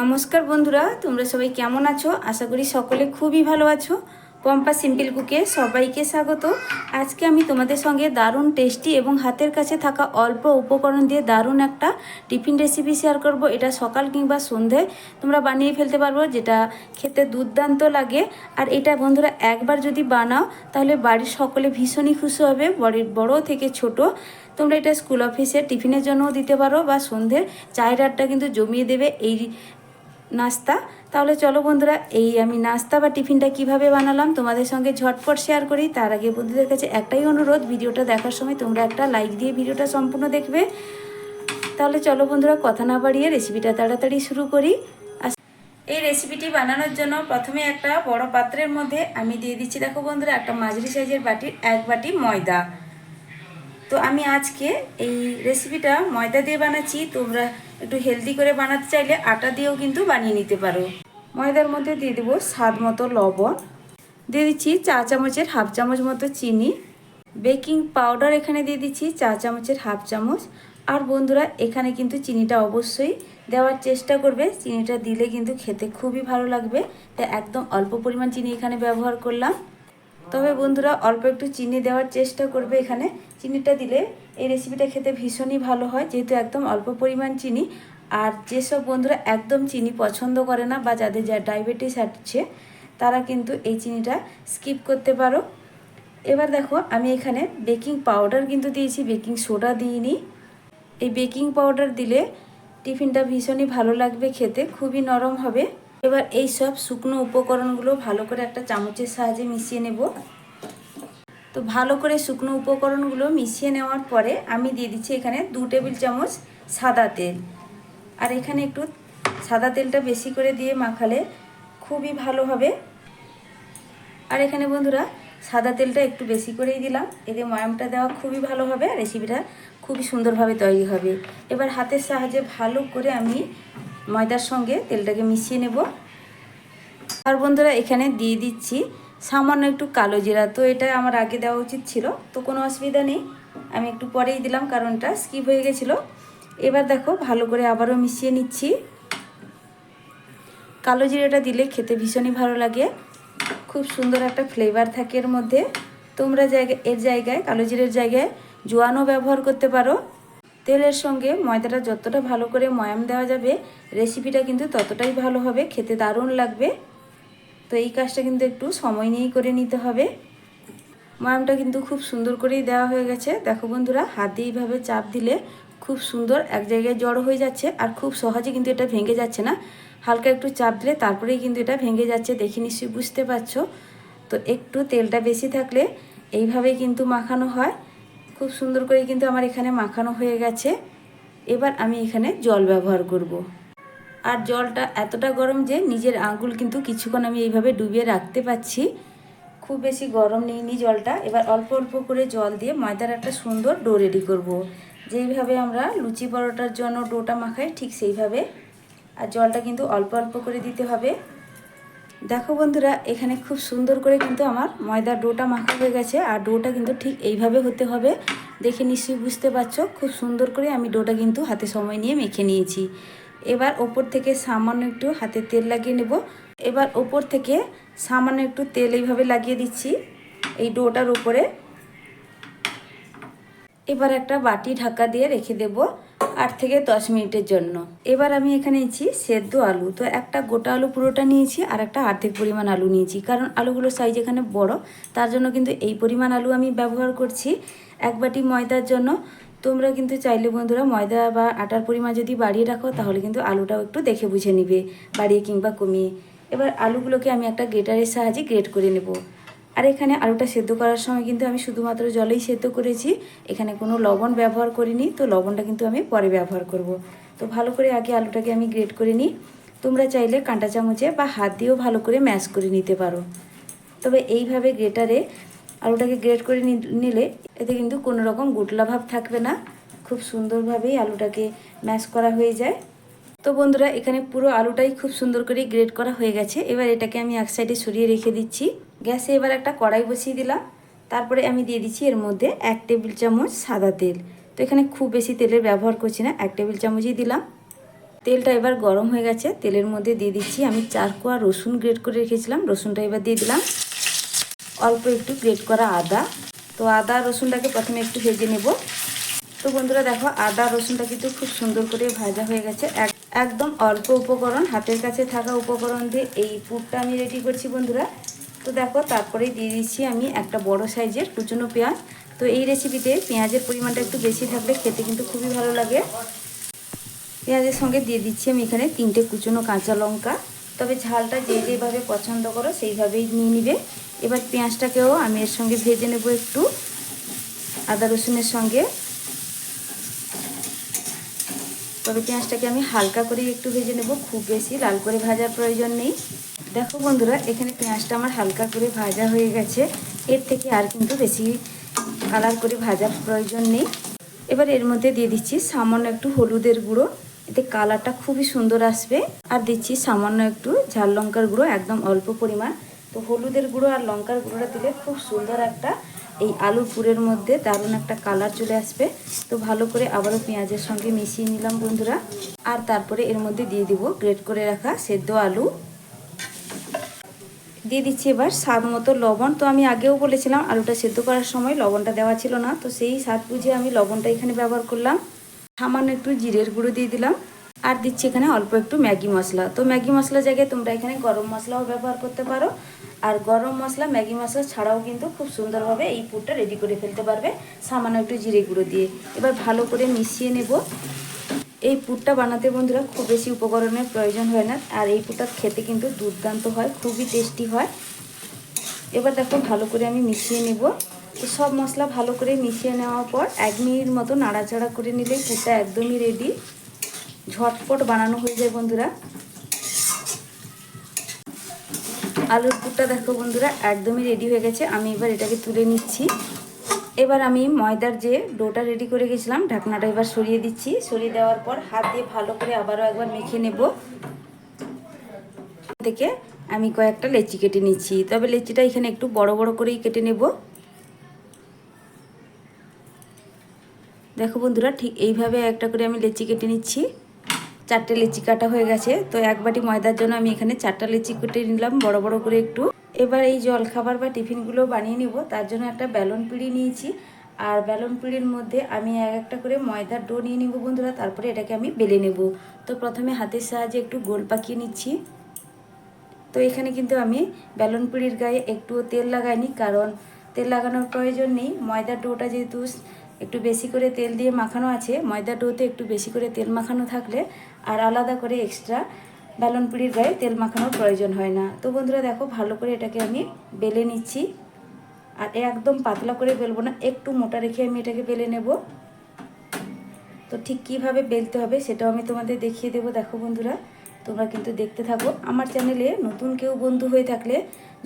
নমস্কার বন্ধুরা, তোমরা সবাই কেমন আছো? আশা করি সকলে খুবই ভালো আছো। পম্পা সিম্পল কুকে সবাইকে স্বাগত। আজকে আমি তোমাদের সঙ্গে দারুণ টেস্টি এবং হাতের কাছে থাকা অল্প উপকরণ দিয়ে দারুণ একটা টিফিন রেসিপি শেয়ার করব। এটা সকাল কিংবা সন্ধে, তোমরা বানিয়ে ফেলতে পারব, যেটা খেতে দুর্দান্ত লাগে। আর এটা বন্ধুরা, একবার যদি বানাও, তাহলে বাড়ির সকলে ভীষণই খুশি হবে। বাড়ির বড় থেকে ছোট, তোমরা এটা স্কুল অফিসে টিফিনের জন্যও দিতে পারো বা সন্ধ্যের চায়ের আড্ডা কিন্তু জমিয়ে দেবে। এই নাস্তা। তাহলে চলো বন্ধুরা, এই আমি নাস্তা বা টিফিনটা কীভাবে বানালাম তোমাদের সঙ্গে ঝটপট শেয়ার করি। তার আগে বন্ধুদের কাছে একটাই অনুরোধ, ভিডিওটা দেখার সময় তোমরা একটা লাইক দিয়ে ভিডিওটা সম্পূর্ণ দেখবে। তাহলে চলো বন্ধুরা, কথা না বাড়িয়ে রেসিপিটা তাড়াতাড়ি শুরু করি। এই রেসিপিটি বানানোর জন্য প্রথমে একটা বড় পাত্রের মধ্যে আমি দিয়ে দিচ্ছি, দেখো বন্ধুরা, একটা মাঝারি সাইজের বাটির এক বাটি ময়দা। তো আমি আজকে এই রেসিপিটা ময়দা দিয়ে বানাচ্ছি, তোমরা একটু হেলদি করে বানাতে চাইলে আটা দিয়েও কিন্তু বানিয়ে নিতে পারো। ময়দার মধ্যে দিয়ে দেবো স্বাদ মতো লবণ। দিয়ে দিচ্ছি চা চামচের হাফ চামচ মতো চিনি। বেকিং পাউডার এখানে দিয়ে দিচ্ছি চা চামচের হাফ চামচ। আর বন্ধুরা, এখানে কিন্তু চিনিটা অবশ্যই দেওয়ার চেষ্টা করবে। চিনিটা দিলে কিন্তু খেতে খুবই ভালো লাগবে। তাই একদম অল্প পরিমাণ চিনি এখানে ব্যবহার করলাম। তবে বন্ধুরা অল্প একটু চিনি দেওয়ার চেষ্টা করবে এখানে। চিনিটা দিলে এই রেসিপিটা খেতে ভীষণই ভালো হয়, যেহেতু একদম অল্প পরিমাণ চিনি। আর যেসব বন্ধুরা একদম চিনি পছন্দ করে না বা যাদের যা ডায়াবেটিস আছে, তারা কিন্তু এই চিনিটা স্কিপ করতে পারো। এবার দেখো, আমি এখানে বেকিং পাউডার কিন্তু দিয়েছি বেকিং সোডা দিইনি। এই বেকিং পাউডার দিলে টিফিনটা ভীষণই ভালো লাগবে খেতে, খুবই নরম হবে। এবার এই সব শুকনো উপকরণগুলো ভালো করে একটা চামচের সাহায্যে মিশিয়ে নেব। তো ভালো করে শুকনো উপকরণগুলো মিশিয়ে নেওয়ার পরে আমি দিয়ে দিচ্ছি এখানে দু টেবিল চামচ সাদা তেল। আর এখানে একটু সাদা তেলটা বেশি করে দিয়ে মাখালে খুবই ভালো হবে। আর এখানে বন্ধুরা, সাদা তেলটা একটু বেশি করেই দিলাম। এতে ময়ামটা দেওয়া খুবই ভালো হবে রেসিপিটা খুবই সুন্দরভাবে তৈরি হবে। এবার হাতের সাহায্যে ভালো করে আমি ময়দার সঙ্গে তেলটাকে মিশিয়ে নেব। আর বন্ধুরা, এখানে দিয়ে দিচ্ছি সামান্য একটু কালো জিরা। তো এটা আমার আগে দেওয়া উচিত ছিল, তো কোনো অসুবিধা নেই। আমি একটু পরেই দিলাম কারণ এটা স্কিপ হয়ে গেছিল। এবার দেখো, ভালো করে আবারও মিশিয়ে নিচ্ছি। কালো জিরাটা দিলে খেতে ভীষণই ভালো লাগে। খুব সুন্দর একটা ফ্লেভার থাকে এর মধ্যে। তোমরা জায়গা এর জায়গায়, কালো জিরের জায়গায় জোয়ানও ব্যবহার করতে পারো। তেলের সঙ্গে ময়দাটা যতটা ভালো করে ময়াম দেওয়া যাবে রেসিপিটা কিন্তু ততটাই ভালো হবে, খেতে দারুণ লাগবে। তো এই কাজটা কিন্তু একটু সময় নিয়েই করে নিতে হবে। ময়ামটা কিন্তু খুব সুন্দর করেই দেওয়া হয়ে গেছে। দেখো বন্ধুরা, হাত এইভাবে চাপ দিলে খুব সুন্দর এক জায়গায় জড়ো হয়ে যাচ্ছে আর খুব সহজে কিন্তু এটা ভেঙে যাচ্ছে না। হালকা একটু চাপ দিলে তারপরেই কিন্তু এটা ভেঙে যাচ্ছে, দেখে নিশ্চয়ই বুঝতে পারছ। তো একটু তেলটা বেশি থাকলে এইভাবেই কিন্তু মাখানো হয়। খুব সুন্দর করে কিন্তু আমার এখানে মাখানো হয়ে গেছে। এবার আমি এখানে জল ব্যবহার করব। আর জলটা এতটা গরম যে নিজের আঙুল কিন্তু কিছুক্ষণ আমি এইভাবে ডুবিয়ে রাখতে পাচ্ছি খুব বেশি গরম নিইনি জলটা। এবার অল্প অল্প করে জল দিয়ে ময়দার একটা সুন্দর ডো রেডি করব। যেইভাবে আমরা লুচি পরোটার জন্য ডোটা মাখাই ঠিক সেইভাবে। আর জলটা কিন্তু অল্প অল্প করে দিতে হবে। দেখো বন্ধুরা, এখানে খুব সুন্দর করে কিন্তু আমার ময়দার ডোটা মাখা হয়ে গেছে, আর ডোটা কিন্তু ঠিক এইভাবে হতে হবে। দেখে নিশ্চয়ই বুঝতে পারছ, খুব সুন্দর করে আমি ডোটা কিন্তু হাতে সময় নিয়ে মেখে নিয়েছি। এবার ওপর থেকে সামান্য একটু হাতে তেল লাগিয়ে নেব। এবার ওপর থেকে সামান্য একটু তেল এইভাবে লাগিয়ে দিচ্ছি এই ডোটার উপরে। এবার একটা বাটি ঢাকা দিয়ে রেখে দেব। আট থেকে দশ মিনিটের জন্য। এবার আমি এখানে নিয়েছি সেদ্ধ আলু। তো একটা গোটা আলু পুরোটা নিয়েছি আর একটা আর্ধেক পরিমাণ আলু নিয়েছি। কারণ আলুগুলোর সাইজ এখানে বড়, তার জন্য কিন্তু এই পরিমাণ আলু আমি ব্যবহার করছি এক বাটি ময়দার জন্য। তোমরা কিন্তু চাইলে বন্ধুরা ময়দা বা আটার পরিমাণ যদি বাড়িয়ে রাখো, তাহলে কিন্তু আলুটাও একটু দেখে বুঝে নিবে, বাড়িয়ে কিংবা কমিয়ে। এবার আলুগুলোকে আমি একটা গ্রেটারের সাহায্যে গ্রেট করে নেব। আর এখানে আলুটা সেদ্ধ করার সময় কিন্তু আমি শুধুমাত্র জলেই সেদ্ধ করেছি। এখানে কোনো লবণ ব্যবহার করিনি, তো লবণটা কিন্তু আমি পরে ব্যবহার করব। তো ভালো করে আগে আলুটাকে আমি গ্রেট করে নিই। তোমরা চাইলে কাঁটা চামচে বা হাত দিয়েও ভালো করে ম্যাশ করে নিতে পারো। তবে এইভাবে গ্রেটারে আলুটাকে গ্রেট করে নিলে এতে কিন্তু কোনো রকম গুটলা ভাব থাকবে না। খুব সুন্দরভাবেই আলুটাকে ম্যাশ করা হয়ে যায়। তো বন্ধুরা, এখানে পুরো আলুটাই খুব সুন্দর করে গ্রেট করা হয়ে গেছে। এবার এটাকে আমি এক সাইডে সরিয়ে রেখে দিচ্ছি। গ্যাসে এবার একটা কড়াই বসিয়ে দিলাম। তারপরে আমি দিয়ে দিচ্ছি এর মধ্যে এক টেবিল চামচ সাদা তেল। তো এখানে খুব বেশি তেলের ব্যবহার করছি না, এক টেবিল চামচই দিলাম। তেলটা এবার গরম হয়ে গেছে, তেলের মধ্যে দিয়ে দিচ্ছি আমি চার কোয়া রসুন গ্রেট করে রেখেছিলাম, রসুনটা এবার দিয়ে দিলাম। অল্প একটু গ্রেট করা আদা। তো আদা রসুনটাকে প্রথমে একটু ভেজে নেব। তো বন্ধুরা দেখো, আদা রসুনটা কিন্তু খুব সুন্দর করে ভাজা হয়ে গেছে। এক- একদম অল্প উপকরণ, হাতের কাছে থাকা উপকরণ দিয়ে এই পুরটা আমি রেডি করছি বন্ধুরা। তো দেখো, তারপরে দিয়ে দিচ্ছি আমি একটা বড় সাইজের কুচনো পেঁয়াজ। তো এই রেসিপিতে পেঁয়াজের পরিমাণটা একটু বেশি থাকলে খেতে কিন্তু খুবই ভালো লাগে। পেঁয়াজের সঙ্গে দিয়ে দিচ্ছি আমি এখানে তিনটে কুচনো কাঁচা লঙ্কা। তবে ঝালটা যে যেভাবে পছন্দ করো সেইভাবেই নিয়ে নিবে। এবার পেঁয়াজটাকেও আমি এর সঙ্গে ভেজে নেব একটু, আদা রসুনের সঙ্গে। তবে পেঁয়াজটাকে আমি হালকা করে একটু ভেজে নেব, খুব বেশি লাল করে ভাজার প্রয়োজন নেই। দেখো বন্ধুরা, এখানে পেঁয়াজটা আমার হালকা করে ভাজা হয়ে গেছে। এর থেকে আর কিন্তু বেশি কালার করে ভাজার প্রয়োজন নেই। এবার এর মধ্যে দিয়ে দিচ্ছি সামান্য একটু হলুদের গুঁড়ো। এতে কালারটা খুবই সুন্দর আসবে। আর দিচ্ছি সামান্য একটু ঝাল লঙ্কার গুঁড়ো, একদম অল্প পরিমাণ। তো হলুদের গুঁড়ো আর লঙ্কার গুঁড়োটা দিলে খুব সুন্দর একটা এই আলু পুরের মধ্যে দারুণ একটা কালার চলে আসবে। তো ভালো করে আবারও পেঁয়াজের সঙ্গে মিশিয়ে নিলাম বন্ধুরা। আর তারপরে এর মধ্যে দিয়ে দিব, গ্রেট করে রাখা সেদ্ধ আলু। দিয়ে দিচ্ছি এবার স্বাদ মতো লবণ। তো আমি আগেও বলেছিলাম আলুটা সেদ্ধ করার সময় লবণটা দেওয়া ছিল না, তো সেই স্বাদ বুঝে আমি লবণটা এখানে ব্যবহার করলাম। সামান্য একটু জিরের গুঁড়ো দিয়ে দিলাম। আর দিচ্ছি এখানে অল্প একটু ম্যাগি মশলা। তো ম্যাগি মশলা জায়গায় তোমরা এখানে গরম মশলাও ব্যবহার করতে পারো। আর গরম মশলা, ম্যাগি মশলা ছাড়াও কিন্তু খুব সুন্দরভাবে এই পুরটা রেডি করে ফেলতে পারবে সামান্য একটু জিরে গুঁড়ো দিয়ে। এবার ভালো করে মিশিয়ে নেব। এই পুরটা বানাতে বন্ধুরা খুব বেশি উপকরণের প্রয়োজন হয় না। আর এই পুরটা খেতে কিন্তু দুর্দান্ত হয়, খুবই টেস্টি হয়। এবার দেখো ভালো করে আমি মিশিয়ে নেব। তো সব মশলা ভালো করে মিশিয়ে নেওয়ার পর এক মিনিট মতো নাড়াচাড়া করে নিলেই পুরটা একদমই রেডি ঝটপট বানানো হয়ে যায় বন্ধুরা। আলুর পুরটা দেখো বন্ধুরা একদমই রেডি হয়ে গেছে। আমি এবার এটাকে তুলে নিচ্ছি। এবার আমি ময়দার যে ডোটা রেডি করে গেছিলাম, ঢাকনাটা এবার সরিয়ে দিচ্ছি। সরিয়ে দেওয়ার পর হাত দিয়ে ভালো করে আবারও একবার মেখে নেব। থেকে আমি কয়েকটা লেচি কেটে নিচ্ছি। তবে লেচিটা এখানে একটু বড় বড় করেই কেটে নেব। দেখো বন্ধুরা, ঠিক এইভাবে একটা করে আমি লেচি কেটে নিচ্ছি। চারটে লেচি কাটা হয়ে গেছে। তো এক বাটি ময়দার জন্য আমি এখানে চারটা লেচি কেটে নিলাম, বড় বড় করে একটু। এবার এই জলখাবার বা টিফিনগুলো বানিয়ে নিব। তার জন্য একটা ব্যালন পিড়ি নিয়েছি। আর ব্যালন পিড়ির মধ্যে আমি এক একটা করে ময়দার ডো নিয়ে নিব বন্ধুরা, তারপরে এটাকে আমি বেলে নেব। তো প্রথমে হাতের সাহায্যে একটু গোল পাকিয়ে নিচ্ছি। তো এখানে কিন্তু আমি ব্যালন পিড়ির গায়ে একটুও তেল লাগাইনি, কারণ তেল লাগানোর প্রয়োজন নেই। ময়দার ডোটা যেহেতু একটু বেশি করে তেল দিয়ে মাখানো আছে, ময়দার ডোতে একটু বেশি করে তেল মাখানো থাকলে আর আলাদা করে এক্সট্রা ব্যালন পিড়ির গায়ে তেল মাখানোর প্রয়োজন হয় না। তো বন্ধুরা দেখো, ভালো করে এটাকে আমি বেলে নিচ্ছি। আর একদম পাতলা করে বেলবো না, একটু মোটা রেখে আমি এটাকে বেলে নেব। তো ঠিক কীভাবে বেলতে হবে সেটাও আমি তোমাদের দেখিয়ে দেবো। দেখো বন্ধুরা, তোমরা কিন্তু দেখতে থাকো। আমার চ্যানেলে নতুন কেউ বন্ধু হয়ে থাকলে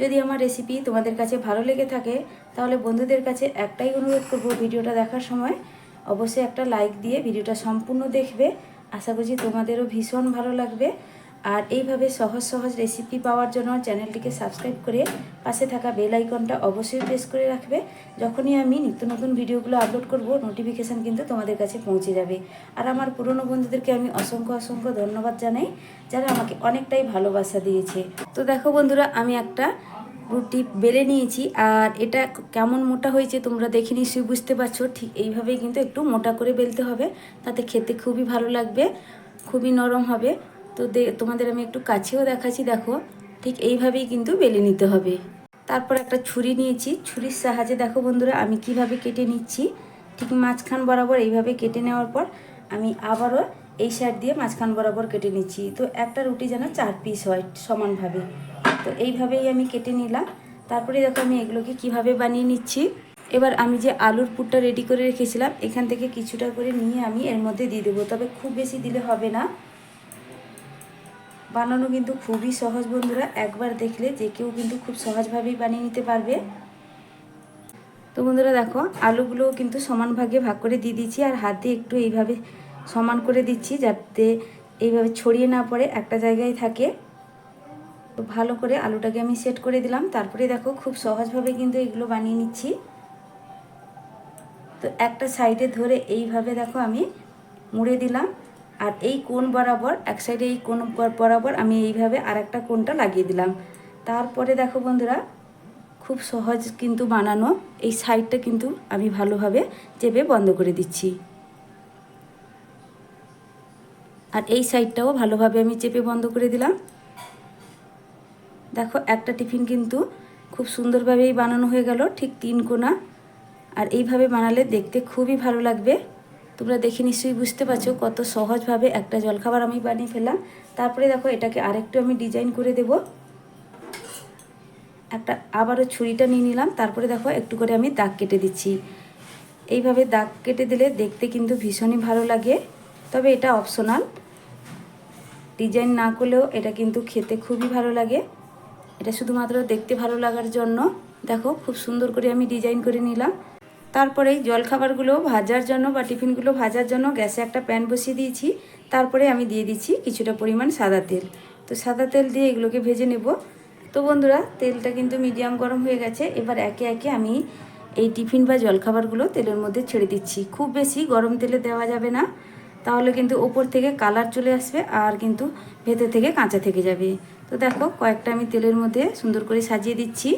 যদি আমার রেসিপি তোমাদের কাছে ভালো লেগে থাকে, তাহলে বন্ধুদের কাছে একটাই অনুরোধ করব ভিডিওটা দেখার সময়। অবশ্যই একটা লাইক দিয়ে ভিডিওটা সম্পূর্ণ দেখবে। আশা করছি তোমাদেরও ভীষণ ভালো লাগবে। আর এইভাবে সহজ সহজ রেসিপি পাওয়ার জন্য চ্যানেলটিকে সাবস্ক্রাইব করে পাশে থাকা বেল আইকনটা অবশ্যই প্রেস করে রাখবে। যখনই আমি নিত্য নতুন ভিডিওগুলো আপলোড করব নোটিফিকেশান কিন্তু তোমাদের কাছে পৌঁছে যাবে। আর আমার পুরনো বন্ধুদেরকে আমি অসংখ্য অসংখ্য ধন্যবাদ জানাই, যারা আমাকে অনেকটাই ভালোবাসা দিয়েছে। তো দেখো বন্ধুরা, আমি একটা রুটি বেলে নিয়েছি, আর এটা কেমন মোটা হয়েছে তোমরা দেখে নিশ্চয়ই বুঝতে পারছ, ঠিক এইভাবেই কিন্তু একটু মোটা করে বেলতে হবে, তাতে খেতে খুবই ভালো লাগবে, খুবই নরম হবে। তো তোমাদের আমি একটু কাছেও দেখাচ্ছি, দেখো। ঠিক এইভাবেই কিন্তু বেলে নিতে হবে। তারপর একটা ছুরি নিয়েছি। ছুরির সাহায্যে দেখো বন্ধুরা, আমি কীভাবে কেটে নিচ্ছি। ঠিক মাঝখান বরাবর এইভাবে কেটে নেওয়ার পর আমি আবারও এই সাইড দিয়ে মাঝখান বরাবর কেটে নিচ্ছি। তো একটা রুটি যেন চার পিস হয় সমানভাবে। তো এইভাবেই আমি কেটে নিলাম। তারপরে দেখো আমি এগুলোকে কীভাবে বানিয়ে নিচ্ছি। এবার আমি যে আলুর পুরটা রেডি করে রেখেছিলাম, এখান থেকে কিছুটা করে নিয়ে আমি এর মধ্যে দিয়ে দেবো। তবে খুব বেশি দিলে হবে না। বানানো কিন্তু খুবই সহজ, বন্ধুরা। একবার দেখলে যে কেউ কিন্তু খুব সহজভাবেই বানিয়ে নিতে পারবে। তো বন্ধুরা, দেখো আলুগুলো কিন্তু সমান ভাগে ভাগ করে দিয়ে দিচ্ছি আর হাত একটু এইভাবে সমান করে দিচ্ছি যাতে এইভাবে ছড়িয়ে না পড়ে, একটা জায়গায় থাকে। তো ভালো করে আলুটাকে আমি সেট করে দিলাম। তারপরে দেখো, খুব সহজভাবে কিন্তু এগুলো বানিয়ে নিচ্ছি। তো একটা সাইডে ধরে এইভাবে দেখো আমি মুড়ে দিলাম। আর এই কোণ বরাবর, এক সাইডে এই কোণ বরাবর আমি এইভাবে আর একটা কোণটা লাগিয়ে দিলাম। তারপরে দেখো বন্ধুরা, খুব সহজ কিন্তু বানানো, এই সাইডটা কিন্তু আমি ভালোভাবে চেপে বন্ধ করে দিচ্ছি। আর এই সাইডটাও ভালোভাবে আমি চেপে বন্ধ করে দিলাম। দেখো, একটা টিফিন কিন্তু খুব সুন্দরভাবেই বানানো হয়ে গেল, ঠিক তিন কোনা। আর এইভাবে বানালে দেখতে খুবই ভালো লাগবে। তোমরা দেখে নিশ্চয়ই বুঝতে পারছ কত সহজভাবে একটা জলখাবার আমি বানিয়ে ফেললাম। তারপরে দেখো এটাকে আরেকটু আমি ডিজাইন করে দেব। একটা আবারও ছুরিটা নিয়ে নিলাম, তারপরে দেখো একটু করে আমি দাগ কেটে দিচ্ছি। এইভাবে দাগ কেটে দিলে দেখতে কিন্তু ভীষণই ভালো লাগে, তবে এটা অপশনাল। ডিজাইন না করলেও এটা কিন্তু খেতে খুবই ভালো লাগে। এটা শুধুমাত্র দেখতে ভালো লাগার জন্য। দেখো খুব সুন্দর করে আমি ডিজাইন করে নিলাম। তারপরে এই জলখাবারগুলো ভাজার জন্য বা টিফিনগুলো ভাজার জন্য গ্যাসে একটা প্যান বসিয়ে দিয়েছি। তারপরে আমি দিয়ে দিচ্ছি কিছুটা পরিমাণ সাদা তেল। তো সাদা তেল দিয়ে এগুলোকে ভেজে নেব। তো বন্ধুরা, তেলটা কিন্তু মিডিয়াম গরম হয়ে গেছে। এবার একে একে আমি এই টিফিন বা জলখাবারগুলো তেলের মধ্যে ছেড়ে দিচ্ছি। খুব বেশি গরম তেলে দেওয়া যাবে না। তাহলে কিন্তু ওপর থেকে কালার চলে আসবে আর কিন্তু ভেতর থেকে কাঁচা থেকে যাবে। তো দেখো, কয়েকটা আমি তেলের মধ্যে সুন্দর করে সাজিয়ে দিচ্ছি।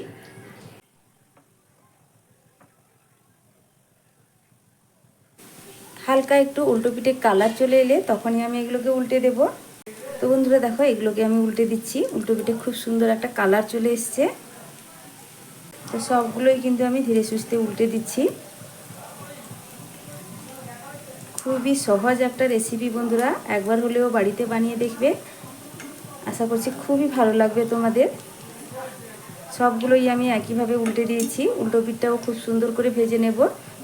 হালকা একটু উল্টো পিঠে কালার চলে এলে তখনই আমি এগুলোকে উল্টে দেব। তো বন্ধুরা দেখো, এগুলোকে আমি উল্টে দিচ্ছি। উল্টো পিঠে খুব সুন্দর একটা কালার চলে এসছে। তো সবগুলোই কিন্তু আমি ধীরে সুস্থে উল্টে দিচ্ছি। খুবই সহজ একটা রেসিপি বন্ধুরা, একবার হলেও বাড়িতে বানিয়ে দেখবে। আশা করছি খুবই ভালো লাগবে তোমাদের। সবগুলোই আমি একইভাবে উল্টে দিয়েছি। উল্টো পিঠটাও খুব সুন্দর করে ভেজে নেব।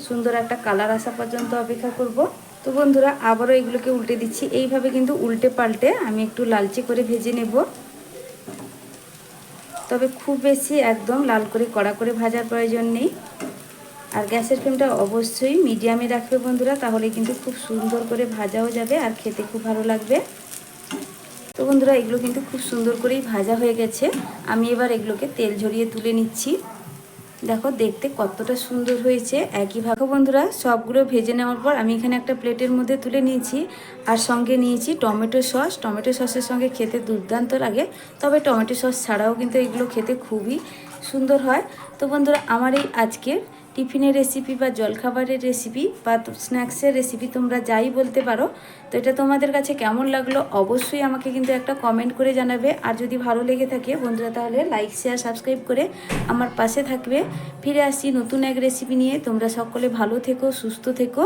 সুন্দর একটা কালার আসা পর্যন্ত অপেক্ষা করব। তো বন্ধুরা, আবারও এগুলোকে উল্টে দিচ্ছি। এইভাবে কিন্তু উল্টে পাল্টে আমি একটু লালচে করে ভেজে নেব। তবে খুব বেশি একদম লাল করে, কড়া করে ভাজার প্রয়োজন নেই। আর গ্যাসের ফ্লেমটা অবশ্যই মিডিয়ামে রাখবে বন্ধুরা, তাহলে কিন্তু খুব সুন্দর করে ভাজাও যাবে আর খেতে খুব ভালো লাগবে। তো বন্ধুরা, এগুলো কিন্তু খুব সুন্দর করেই ভাজা হয়ে গেছে। আমি এবার এগুলোকে তেল ঝরিয়ে তুলে নিচ্ছি। দেখো, দেখতে কতটা সুন্দর হয়েছে। একই একইভাবে বন্ধুরা, সবগুলো ভেজে নেওয়ার পর আমি এখানে একটা প্লেটের মধ্যে তুলে নিয়েছি আর সঙ্গে নিয়েছি টমেটো সস। টমেটো সসের সঙ্গে খেতে দুর্দান্ত লাগে, তবে টমেটো সস ছাড়াও কিন্তু এগুলো খেতে খুবই সুন্দর হয়। তো বন্ধুরা, আমার এই আজকের টিফিনের রেসিপি বা জলখাবারের রেসিপি বা স্ন্যাক্সের রেসিপি তোমরা যাই বলতে পারো, তো এটা তোমাদের কাছে কেমন লাগল অবশ্যই আমাকে কিন্তু একটা কমেন্ট করে জানাবে। আর যদি ভালো লেগে থাকে বন্ধুরা, তাহলে লাইক শেয়ার সাবস্ক্রাইব করে আমার পাশে থাকবে। ফিরে আসছি নতুন এক রেসিপি নিয়ে। তোমরা সকলে ভালো থেকো, সুস্থ থেকো।